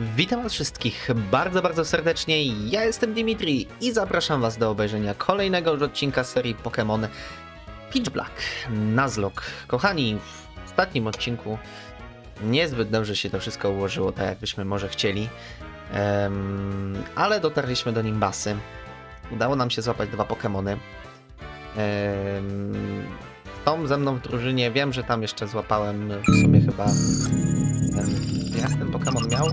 Witam was wszystkich bardzo, bardzo serdecznie. Ja jestem Dimitri i zapraszam was do obejrzenia kolejnego odcinka serii Pokémon Pitch Black Nuzlocke. Kochani, w ostatnim odcinku niezbyt dobrze się to wszystko ułożyło, tak jakbyśmy może chcieli, Em, ale dotarliśmy do Nimbasy. Udało nam się złapać dwa Pokémony. Są ze mną w drużynie, wiem, że tam jeszcze złapałem w sumie chyba... em, Jak ten Pokémon miał?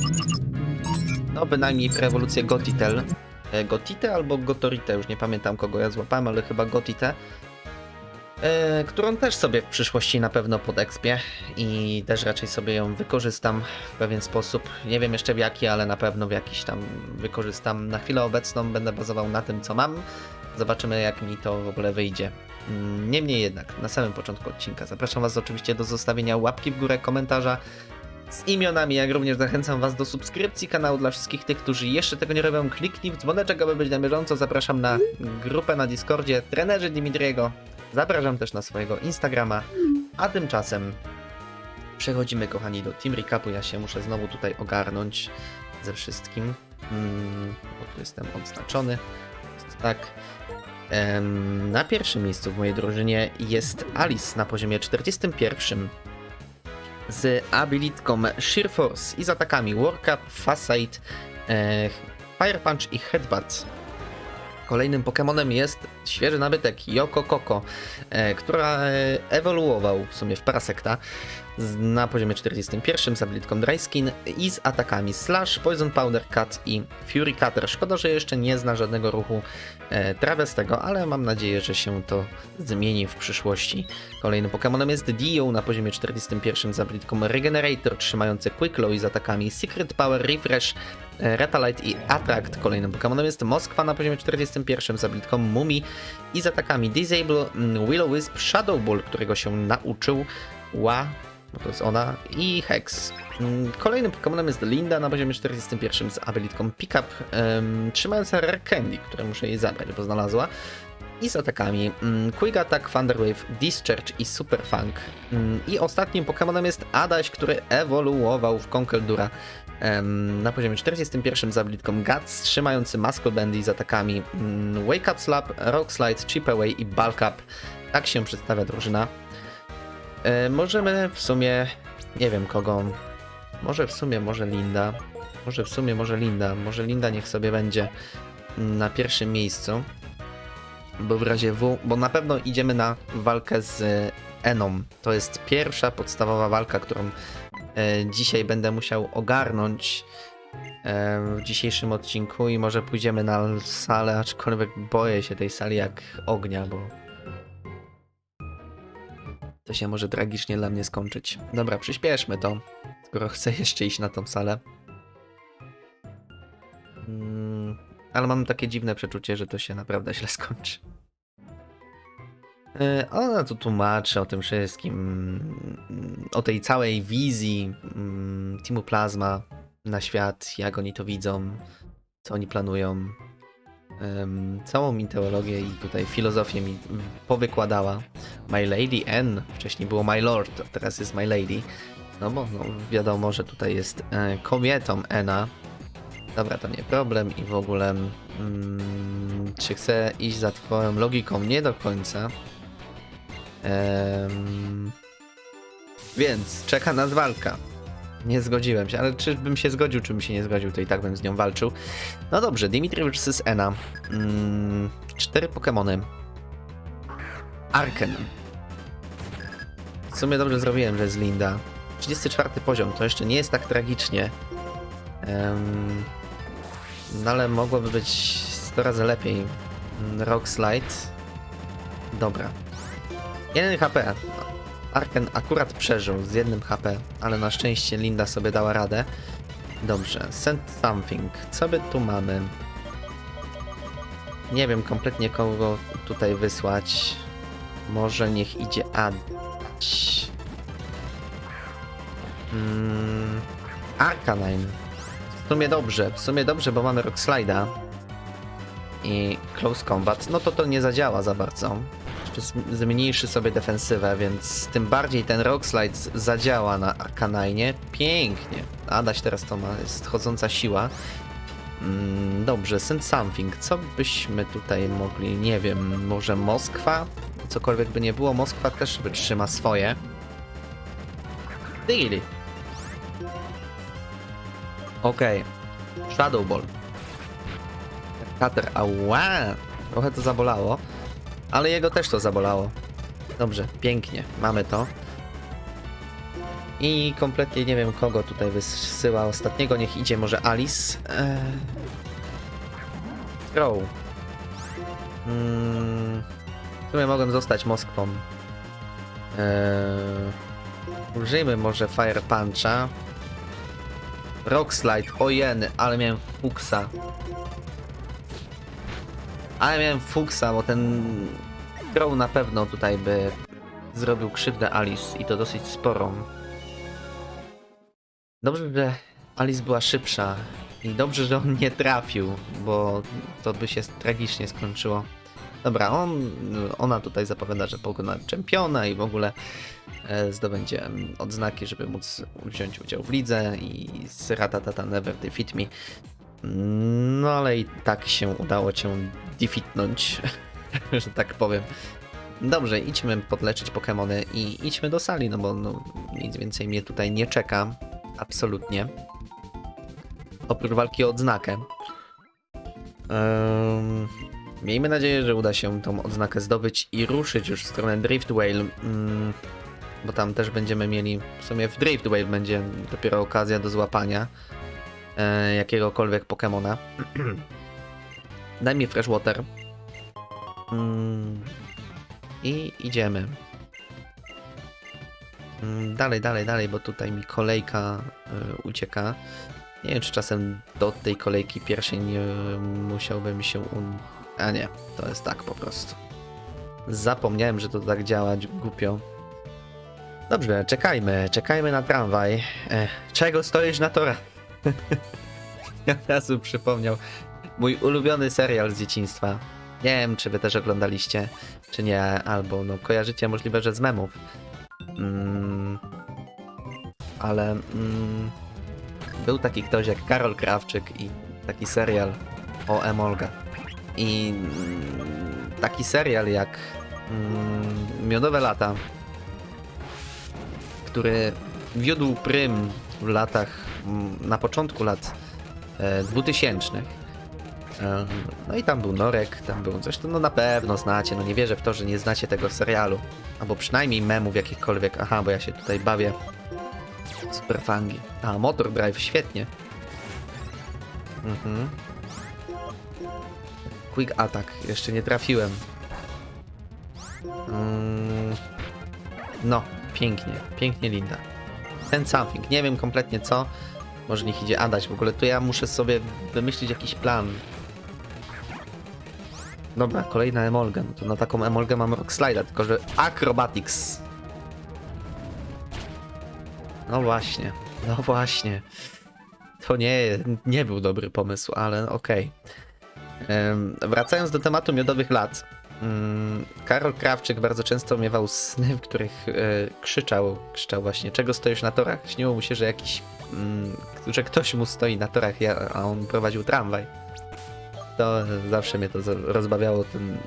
No bynajmniej rewolucję Gotitel. E, Gotite albo Gotorite, już nie pamiętam kogo ja złapałem, ale chyba Gotite. E, którą też sobie w przyszłości na pewno podekspię i też raczej sobie ją wykorzystam w pewien sposób. Nie wiem jeszcze w jaki, ale na pewno w jakiś tam wykorzystam. Na chwilę obecną będę bazował na tym, co mam. Zobaczymy, jak mi to w ogóle wyjdzie. Mm, Niemniej jednak, na samym początku odcinka zapraszam Was oczywiście do zostawienia łapki w górę, komentarza z imionami, jak również zachęcam Was do subskrypcji kanału dla wszystkich tych, którzy jeszcze tego nie robią. Kliknij w dzwoneczek, aby być na bieżąco. Zapraszam na grupę na Discordzie trenerzy Dimitriego. Zapraszam też na swojego Instagrama. A tymczasem przechodzimy, kochani, do Team Recapu. Ja się muszę znowu tutaj ogarnąć ze wszystkim. Mm, bo tu jestem odznaczony. Jest tak. Na pierwszym miejscu w mojej drużynie jest Alice na poziomie 41 z abilitką Sheer Force i z atakami Warcap, Facade, e, Fire Punch i Headbutt. Kolejnym Pokémonem jest świeży nabytek Yoko Koko, e, która e, ewoluował w sumie w Parasekta na poziomie 41 z abilitką Dry Skin i z atakami Slash, Poison Powder Cut i Fury Cutter. Szkoda, że jeszcze nie zna żadnego ruchu e, Travestego, ale mam nadzieję, że się to zmieni w przyszłości. Kolejnym Pokémonem jest Dio na poziomie 41 z abilitką Regenerator, trzymający Quick Low i z atakami Secret Power, Refresh, e, Retalite i Attract. Kolejnym Pokémonem jest Moskwa na poziomie 41 z abilitką Mumi i z atakami Disable, mm, Will-O-Wisp, Shadow Ball, którego się nauczył, Ła, no to jest ona, i Hex. Mm, Kolejnym Pokémonem jest Linda na poziomie 41 z abilitką Pickup, um, trzymająca Rare Candy, które muszę jej zabrać, bo znalazła i z atakami mm, Quick Attack, Thunder Wave, Discharge i Super Funk. Mm, I ostatnim Pokémonem jest Adaś, który ewoluował w Conkeldura em, na poziomie 41 z abilitką Guts, trzymający Muscle Bandy z atakami mm, Wake Up Slap, Rock Slide, Chip Away i Bulk Up. Tak się przedstawia drużyna. E, możemy w sumie, nie wiem kogo, może w sumie, może Linda, może w sumie, może Linda, może Linda niech sobie będzie na pierwszym miejscu bo w razie W, bo na pewno idziemy na walkę z Eną. To jest pierwsza podstawowa walka, którą e, dzisiaj będę musiał ogarnąć e, w dzisiejszym odcinku i może pójdziemy na salę, aczkolwiek boję się tej sali jak ognia, bo się może tragicznie dla mnie skończyć. Dobra, przyspieszmy to, skoro chcę jeszcze iść na tą salę. Mm, ale mam takie dziwne przeczucie, że to się naprawdę źle skończy. E, Ona tu tłumaczy o tym wszystkim, o tej całej wizji mm, Teamu Plasma na świat, jak oni to widzą, co oni planują. Em, Całą teologię i tutaj filozofię mi powykładała. My Lady N, wcześniej było My Lord, a teraz jest My Lady. No bo no, wiadomo, że tutaj jest e, kobietą Ena, Dobra, to nie problem i w ogóle mm, czy chcę iść za twoją logiką? Nie do końca. Em, więc czeka nas walka. Nie zgodziłem się, ale czy bym się zgodził, czy bym się nie zgodził, to i tak bym z nią walczył. No dobrze, Dimitri vs. Ena. Mm, cztery Pokémony. Arken. W sumie dobrze zrobiłem, że jest Linda. 34 poziom, to jeszcze nie jest tak tragicznie. Em, no ale mogłoby być 100 razy lepiej. Mm, Rock Slide. Dobra. 1 HP. Arken akurat przeżył z jednym HP, ale na szczęście Linda sobie dała radę. Dobrze, send something. Co by tu mamy? Nie wiem kompletnie kogo tutaj wysłać. Może niech idzie Adć. Mm, Arcanine. W sumie dobrze, w sumie dobrze, bo mamy Rock Slide'a i Close Combat, no to to nie zadziała za bardzo. Zm- zmniejszy sobie defensywę, więc tym bardziej ten Rock Slide z- zadziała na Arkanine. Pięknie. Adaś teraz to ma, jest chodząca siła. Mm, dobrze, Send Something. Co byśmy tutaj mogli, nie wiem, może Moskwa? Cokolwiek by nie było, Moskwa też wytrzyma swoje. Daily. Okej. Shadow Ball. Cutter, ała! Trochę to zabolało. Ale jego też to zabolało. Dobrze, pięknie. Mamy to. I kompletnie nie wiem kogo tutaj wysyła ostatniego. Niech idzie może Alice. Eee... Throw. Mm... W sumie mogłem zostać Moskwą. Eee... Użyjmy może Fire Puncha. Rock Slide, ojeny, ale miałem fuksa. Ale miałem fuksa, bo ten Crow na pewno tutaj by zrobił krzywdę Alice i to dosyć sporą. Dobrze, że Alice była szybsza i dobrze, że on nie trafił, bo to by się tragicznie skończyło. Dobra, on, ona tutaj zapowiada, że pokona czempiona i w ogóle e, zdobędzie mm, odznaki, żeby móc wziąć udział w lidze i z Ratatata Never Defeat Me. No ale i tak się udało cię defitnąć, że tak powiem. Dobrze, idźmy podleczyć Pokémony i idźmy do sali, no bo no, nic więcej mnie tutaj nie czeka. Absolutnie. Oprócz walki o odznakę. Ehm, miejmy nadzieję, że uda się tą odznakę zdobyć i ruszyć już w stronę Driftwale. Mm, bo tam też będziemy mieli, w sumie w Driftwale będzie dopiero okazja do złapania e, jakiegokolwiek Pokemona. Daj mi Freshwater. Mm, I idziemy. Mm, Dalej, dalej, dalej, bo tutaj mi kolejka y, ucieka. Nie wiem, czy czasem do tej kolejki pierwszej nie musiałbym się un... A nie, to jest tak po prostu. Zapomniałem, że to tak działa, głupio. Dobrze, czekajmy, czekajmy na tramwaj. E, czego stoisz na torach? Od razu przypomniał mój ulubiony serial z dzieciństwa. Nie wiem, czy wy też oglądaliście, czy nie, albo no kojarzycie możliwe, że z memów. Mm, ale mm, był taki ktoś jak Karol Krawczyk i taki serial o Emolga. I mm, taki serial jak mm, Miodowe Lata, który wiódł prym w latach, na początku lat e, 2000. E, No i tam był Norek, tam był coś, no na pewno znacie, no nie wierzę w to, że nie znacie tego serialu. Albo przynajmniej memów jakichkolwiek. Aha, bo ja się tutaj bawię. Super fangi. A, Motor Drive, świetnie. Mhm. Quick Attack, jeszcze nie trafiłem. Mm. No, pięknie, pięknie Linda. Ten something, nie wiem kompletnie co. Może niech idzie Adaś, w ogóle to ja muszę sobie wymyślić jakiś plan. Dobra, kolejna Emolga. No to na taką Emolgę mam Rock Slide'a, tylko że Acrobatics. No właśnie, no właśnie. To nie, nie był dobry pomysł, ale okej. Em, Wracając do tematu miodowych lat. mm, Karol Krawczyk bardzo często miewał sny, w których e, krzyczał, krzyczał właśnie, czego stoisz na torach? Śniło mu się, że jakiś, że ktoś mu stoi na torach, a on prowadził tramwaj. To zawsze mnie to rozbawiało, ten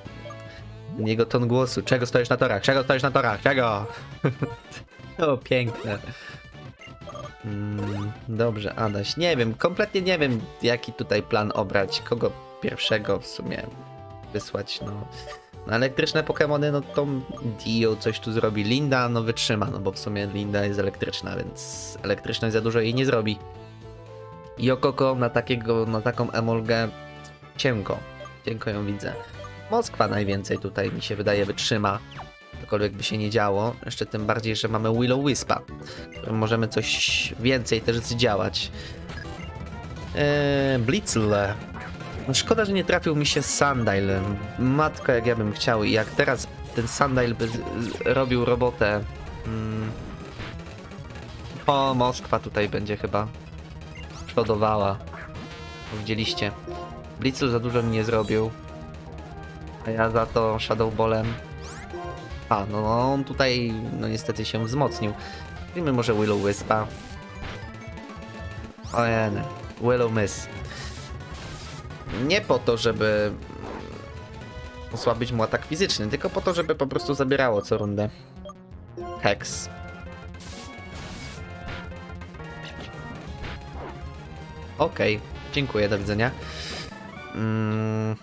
jego ton głosu. Czego stoisz na torach? Czego stoisz na torach? Czego? o, piękne. Mm, dobrze, Adaś. Nie wiem, kompletnie nie wiem, jaki tutaj plan obrać. Kogo pierwszego w sumie wysłać, no. Na elektryczne Pokémony, no to Dio coś tu zrobi. Linda, no wytrzyma, no bo w sumie Linda jest elektryczna, więc elektryczność za dużo jej nie zrobi. Jokoko na takiego, na taką Emolgę cienko. Cienko ją widzę. Moskwa najwięcej tutaj mi się wydaje wytrzyma. Cokolwiek by się nie działo. Jeszcze tym bardziej, że mamy Willow Wispa. Możemy coś więcej też zdziałać. Eee, Blitzle. No szkoda, że nie trafił mi się Sundial. Matko, jak ja bym chciał. I jak teraz ten Sundial by robił robotę. Mm. O, Moskwa tutaj będzie chyba przodowała. Widzieliście. Blitzu za dużo mi nie zrobił. A ja za to Shadow Ballem A, no on tutaj no niestety się wzmocnił. Weźmy może Willow Wispa. Ojej, Willow Miss. Nie po to, żeby osłabić mu atak fizyczny, tylko po to, żeby po prostu zabierało co rundę. Hex. Okej, dziękuję, do widzenia. Mm.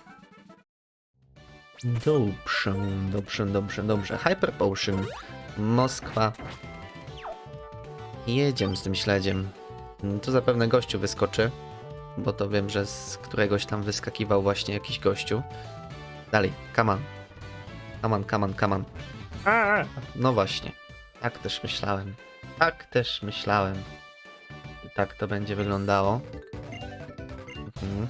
Dobrze, dobrze, dobrze, dobrze. Hyper Potion. Moskwa. Jedziemy z tym śledziem. Tu zapewne gościu wyskoczy, bo to wiem, że z któregoś tam wyskakiwał właśnie jakiś gościu. Dalej, come on. Come on, come on, come on. No właśnie. Tak też myślałem. Tak też myślałem. Tak to będzie wyglądało. Mhm.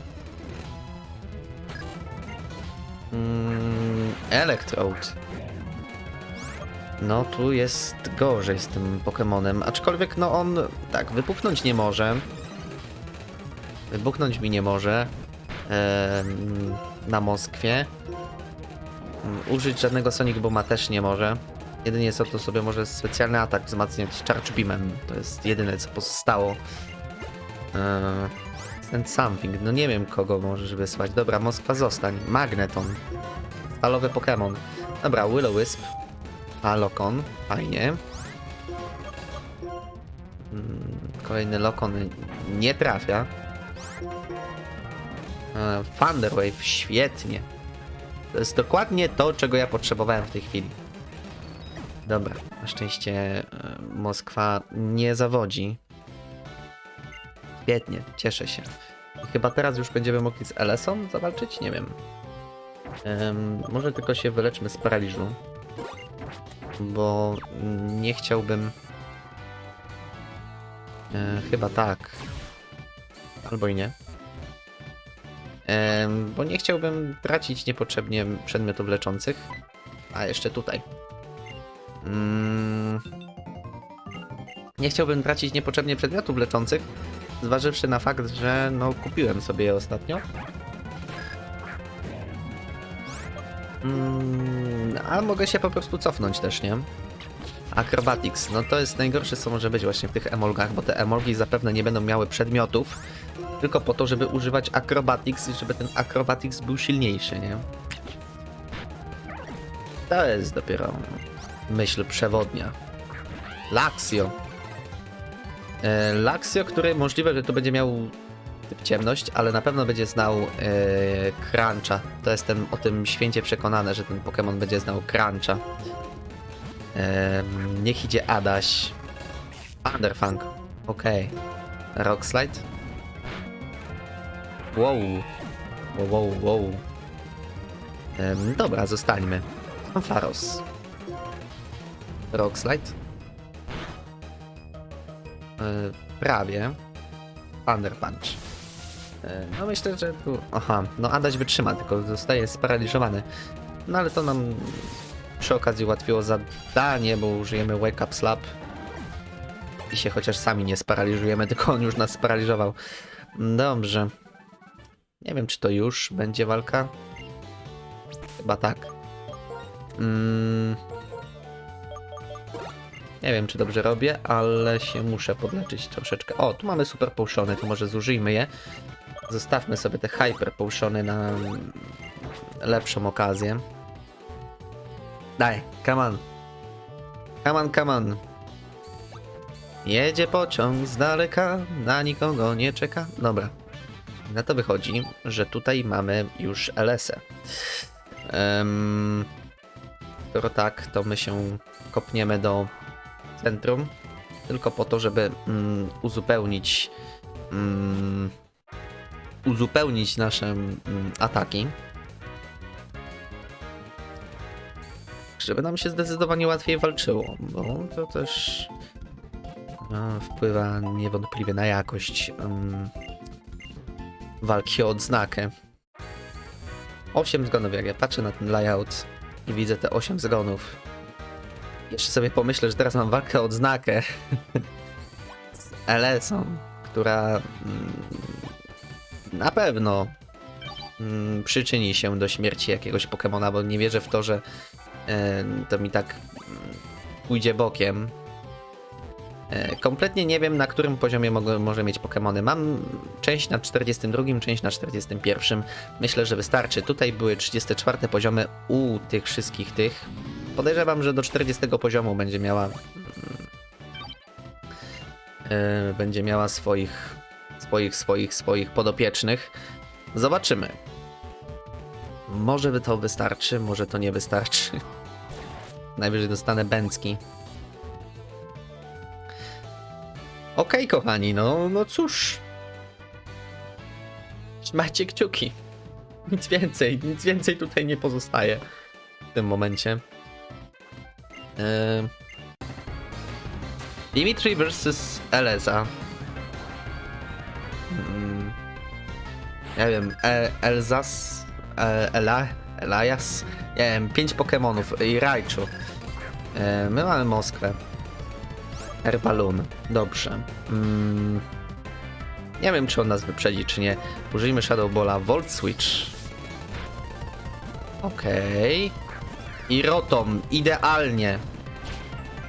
Mm, Electrode. No tu jest gorzej z tym Pokemonem, aczkolwiek no on tak wybuchnąć nie może. Wybuchnąć mi nie może na Moskwie. Użyć żadnego Sonic Booma też nie może. Jedynie co to sobie może specjalny atak wzmacniać Charge Beamem. To jest jedyne co pozostało. Eee, ten something. No nie wiem kogo możesz wysłać. Dobra, Moskwa zostań. Magneton. Stalowy Pokémon. Dobra, Will-O-Wisp. Alokon. Fajnie. Mm, Kolejny Lokon nie trafia. Thunderwave, świetnie. To jest dokładnie to, czego ja potrzebowałem w tej chwili. Dobra, na szczęście e, Moskwa nie zawodzi. Świetnie, cieszę się. I chyba teraz już będziemy mogli z LS-om zawalczyć? Nie wiem. Em, może tylko się wyleczmy z paraliżu. Bo nie chciałbym... E, chyba tak. Albo i nie. Em, bo nie chciałbym tracić niepotrzebnie przedmiotów leczących. A jeszcze tutaj. Mm. Nie chciałbym tracić niepotrzebnie przedmiotów leczących, zważywszy na fakt, że no kupiłem sobie je ostatnio. Mm, a mogę się po prostu cofnąć też, nie? Acrobatics, no to jest najgorsze co może być właśnie w tych emolgach, bo te emolgi zapewne nie będą miały przedmiotów, tylko po to, żeby używać acrobatics i żeby ten acrobatics był silniejszy, nie? To jest dopiero myśl przewodnia. Laxio. E, Laxio, który możliwe, że tu będzie miał typ ciemność, ale na pewno będzie znał e, Cruncha. To jestem o tym święcie przekonany, że ten Pokémon będzie znał Cruncha. E, niech idzie Adaś. Thunderfang. Okej. Rock Slide. Wow. Wow, wow, wow. Em, dobra, zostańmy. Faros. Rock Slide. E, prawie. Thunder Punch. E, no myślę, że tu... Aha, no Adaś wytrzyma, tylko zostaje sparaliżowany. No ale to nam przy okazji ułatwiło zadanie, bo użyjemy Wake Up Slap. I się chociaż sami nie sparaliżujemy, tylko on już nas sparaliżował. Dobrze. Nie wiem, czy to już będzie walka. Chyba tak. Mm. Nie wiem, czy dobrze robię, ale się muszę podleczyć troszeczkę. O, tu mamy super potiony, to może zużyjmy je. Zostawmy sobie te hyper potiony na lepszą okazję. Daj, come on. Come on, come on. Jedzie pociąg z daleka, na nikogo nie czeka. Dobra. Na to wychodzi, że tutaj mamy już LS-ę. Um, skoro tak, to my się kopniemy do centrum, tylko po to, żeby mm, uzupełnić mm, uzupełnić nasze mm, ataki. Żeby nam się zdecydowanie łatwiej walczyło, bo to też no, wpływa niewątpliwie na jakość walki o odznakę. 8 zgonów, jak ja patrzę na ten layout i widzę te 8 zgonów. Jeszcze sobie pomyślę, że teraz mam walkę o odznakę z LS-ą, która mm, na pewno mm, przyczyni się do śmierci jakiegoś Pokemona, bo nie wierzę w to, że e, to mi tak mm, pójdzie bokiem. E, Kompletnie nie wiem, na którym poziomie mogę, może mieć Pokémony. Mam część na 42, część na 41. Myślę, że wystarczy. Tutaj były 34 poziomy u tych wszystkich tych. Podejrzewam, że do 40 poziomu będzie miała. e, będzie miała swoich, swoich, swoich, swoich podopiecznych. Zobaczymy. Może by to wystarczy, może to nie wystarczy. Najwyżej dostanę bęcki. Okej, kochani, no, no cóż. Trzymajcie kciuki. Nic więcej, nic więcej tutaj nie pozostaje w tym momencie. Ehm. Dimitri vs. Eleza. Mm. Nie wiem, e Elzas, e Ela, Elias. Nie wiem, pięć Pokémonów i Raichu. E, my mamy Moskwę. Airballoon. Dobrze. Mm. Nie wiem, czy on nas wyprzedzi, czy nie. Użyjmy Shadow Balla. Volt Switch. Okej. I Rotom. Idealnie.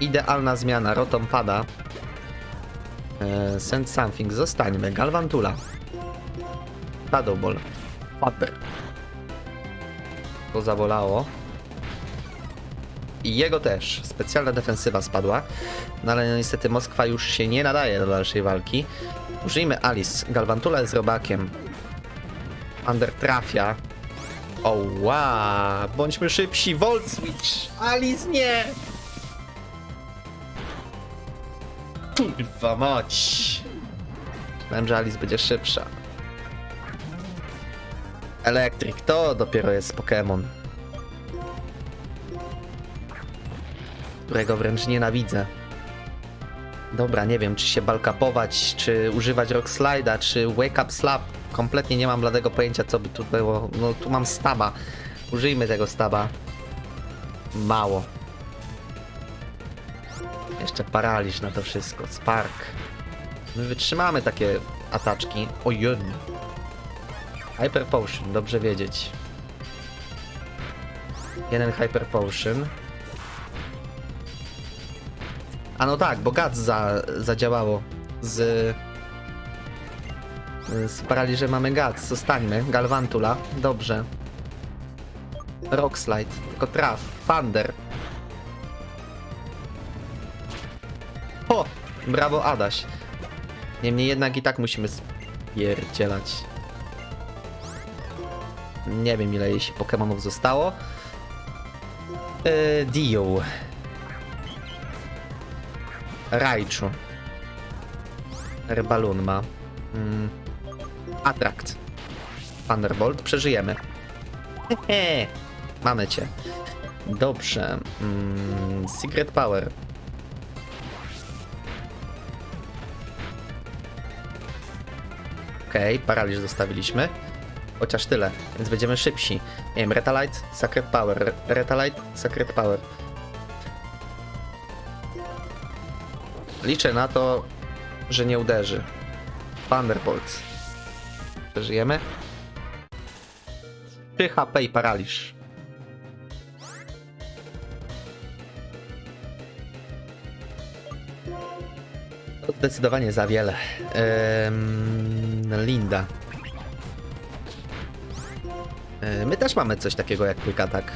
Idealna zmiana. Rotom pada. E, send something. Zostańmy. Galvantula. Shadow Ball. Paper. To zabolało. Jego też. Specjalna defensywa spadła. No ale niestety Moskwa już się nie nadaje do dalszej walki. Użyjmy Alice. Galvantula jest robakiem. Under trafia. O wow. Bądźmy szybsi. Volt Switch. Alice nie. Kurwa mać. Myślałem, że Alice będzie szybsza. Elektryk to dopiero jest Pokémon. Którego wręcz nienawidzę. Dobra, nie wiem, czy się balkapować, czy używać Rock Slide'a, czy Wake Up Slap. Kompletnie nie mam bladego pojęcia, co by tu było. No, tu mam staba. Użyjmy tego staba. Mało. Jeszcze paraliż na to wszystko. Spark. My wytrzymamy takie ataczki. Ojej. Hyper Potion, dobrze wiedzieć. Jeden Hyper Potion. A no tak, bo Guts za, zadziałało. Z, z mamy Guts. Zostańmy. Galvantula. Dobrze. Rock Slide. Tylko traf. Thunder. O! Brawo Adaś. Niemniej jednak i tak musimy spierdzielać. Nie wiem ile jeśli Pokemonów zostało. Yy, Dio. Raichu. Rebalun ma. Mm. Attract. Thunderbolt. Przeżyjemy. Hehe. Mamy cię. Dobrze. Mm. Secret Power. Okej, okay, paraliż zostawiliśmy. Chociaż tyle, więc będziemy szybsi. Nie wiem, Retalite, Sacred Power. Retalite, Sacred Power. Liczę na to, że nie uderzy. Thunderbolt. Przeżyjemy? 3 HP i paraliż. To zdecydowanie za wiele. Ehm, Linda. E, My też mamy coś takiego jak Quick Attack.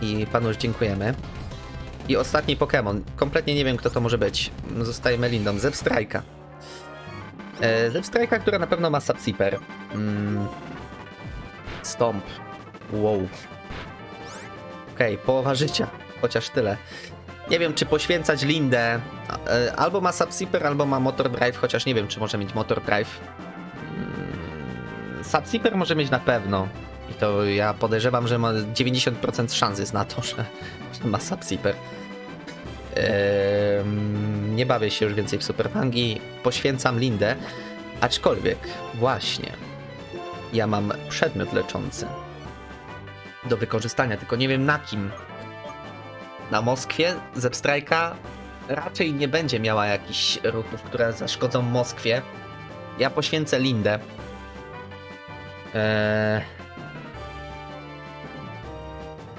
I panu już dziękujemy. I ostatni Pokémon. Kompletnie nie wiem, kto to może być. Zostajemy Lindą. Zepstrajka. E, Zepstrajka, która na pewno ma Subseeper. Mm. Stomp. Wow. Okej, okay, połowa życia. Chociaż tyle. Nie wiem, czy poświęcać Lindę. E, Albo ma Subseeper, albo ma Motor Drive, chociaż nie wiem, czy może mieć Motor Drive. Mm, może mieć na pewno. I to ja podejrzewam, że ma 90% szans jest na to, że, że ma Subseeper. Nie bawię się już więcej w Superfangi, poświęcam Lindę, aczkolwiek właśnie ja mam przedmiot leczący do wykorzystania, tylko nie wiem na kim. Na Moskwie Zepstrajka raczej nie będzie miała jakichś ruchów, które zaszkodzą Moskwie. Ja poświęcę Lindę. Eee...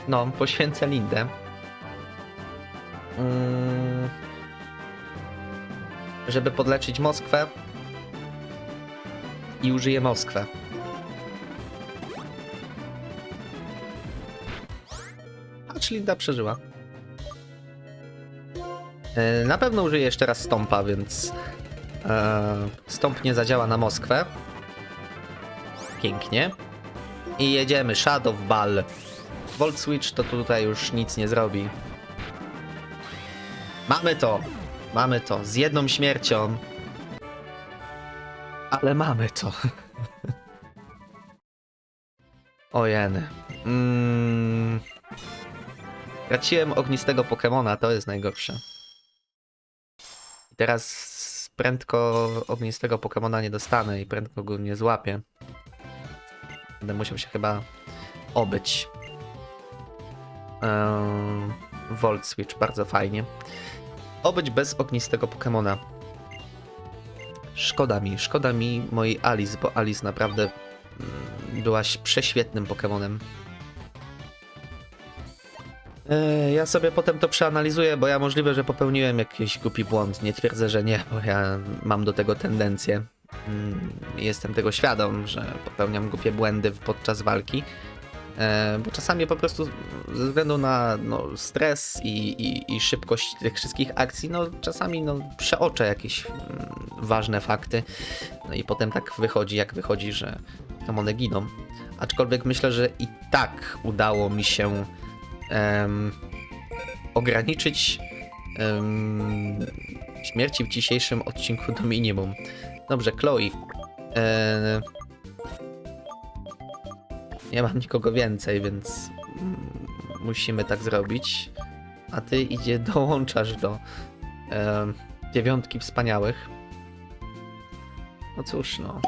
No, poświęcę Lindę. Mm, żeby podleczyć Moskwę. I użyję Moskwę. Patrz, Linda przeżyła. E, Na pewno użyję jeszcze raz stąpa, więc e, stąp nie zadziała na Moskwę. Pięknie. I jedziemy. Shadow Ball. Volt Switch to tutaj już nic nie zrobi. Mamy to. Mamy to. Z jedną śmiercią. Ale mamy to. Ojeny. Mm. Traciłem ognistego Pokemona, to jest najgorsze. Teraz prędko ognistego Pokemona nie dostanę i prędko go nie złapię. Będę musiał się chyba obyć. Eee, Volt Switch, bardzo fajnie. Obyć bez ognistego Pokemona. Szkoda mi, szkoda mi mojej Alice, bo Alice naprawdę mm, byłaś prześwietnym Pokemonem. Eee, Ja sobie potem to przeanalizuję, bo ja możliwe, że popełniłem jakiś głupi błąd. Nie twierdzę, że nie, bo ja mam do tego tendencję. Mm, Jestem tego świadom, że popełniam głupie błędy podczas walki. E, Bo czasami po prostu ze względu na no, stres i, i, i szybkość tych wszystkich akcji, no czasami no, przeoczę jakieś mm, ważne fakty. No i potem tak wychodzi, jak wychodzi, że tam one giną. Aczkolwiek myślę, że i tak udało mi się em, ograniczyć em, śmierci w dzisiejszym odcinku do minimum. Dobrze, Chloe. E, nie mam nikogo więcej, więc musimy tak zrobić. A ty idzie, dołączasz do em, dziewiątki wspaniałych. No cóż, no.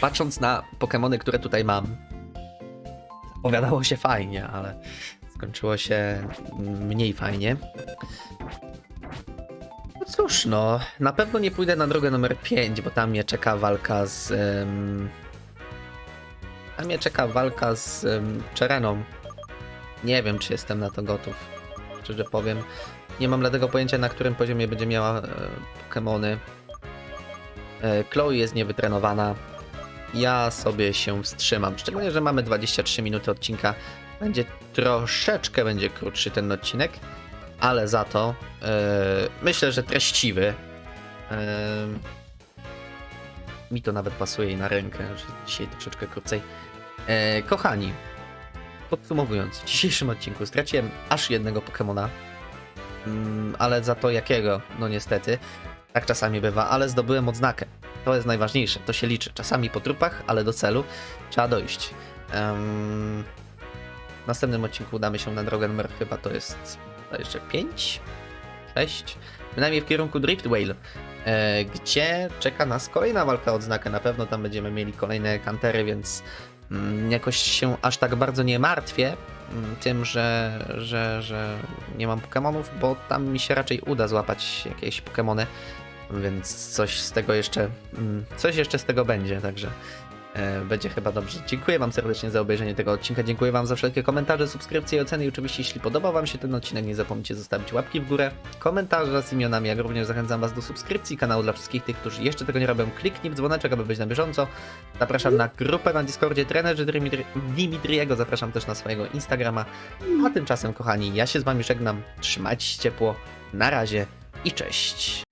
Patrząc na Pokémony, które tutaj mam, opowiadało się fajnie, ale skończyło się mniej fajnie. No cóż, no, na pewno nie pójdę na drogę numer 5, bo tam mnie czeka walka z. tam mnie czeka walka z um, Czereną. Nie wiem, czy jestem na to gotów. Szczerze powiem. Nie mam dlatego pojęcia, na którym poziomie będzie miała e, Pokémony. E, Chloe jest niewytrenowana. Ja sobie się wstrzymam. Szczególnie, że mamy 23 minuty odcinka. Będzie troszeczkę będzie krótszy ten odcinek, ale za to e, myślę, że treściwy. E, mi to nawet pasuje i na rękę, że dzisiaj troszeczkę krócej. E, kochani, podsumowując, w dzisiejszym odcinku straciłem aż jednego Pokemona, mm, ale za to jakiego? No niestety, tak czasami bywa, ale zdobyłem odznakę. To jest najważniejsze, to się liczy. Czasami po trupach, ale do celu trzeba dojść. Em, w następnym odcinku udamy się na drogę numer chyba to jest jeszcze 5, 6, bynajmniej w kierunku Drift Whale, e, gdzie czeka nas kolejna walka odznakę. Na pewno tam będziemy mieli kolejne kantery, więc jakoś się aż tak bardzo nie martwię mm, tym, że, że, że nie mam Pokemonów, bo tam mi się raczej uda złapać jakieś Pokemony, więc coś z tego jeszcze, mm, coś jeszcze z tego będzie, także będzie chyba dobrze. Dziękuję Wam serdecznie za obejrzenie tego odcinka, dziękuję Wam za wszelkie komentarze, subskrypcje i oceny. I oczywiście jeśli podobał Wam się ten odcinek, nie zapomnijcie zostawić łapki w górę, komentarza z imionami, jak również zachęcam Was do subskrypcji kanału dla wszystkich tych, którzy jeszcze tego nie robią, kliknij w dzwoneczek, aby być na bieżąco, zapraszam na grupę na Discordzie trenerzy Dimitri- Dimitriego, zapraszam też na swojego Instagrama, a tymczasem kochani, ja się z Wami żegnam, trzymajcie się ciepło, na razie i cześć.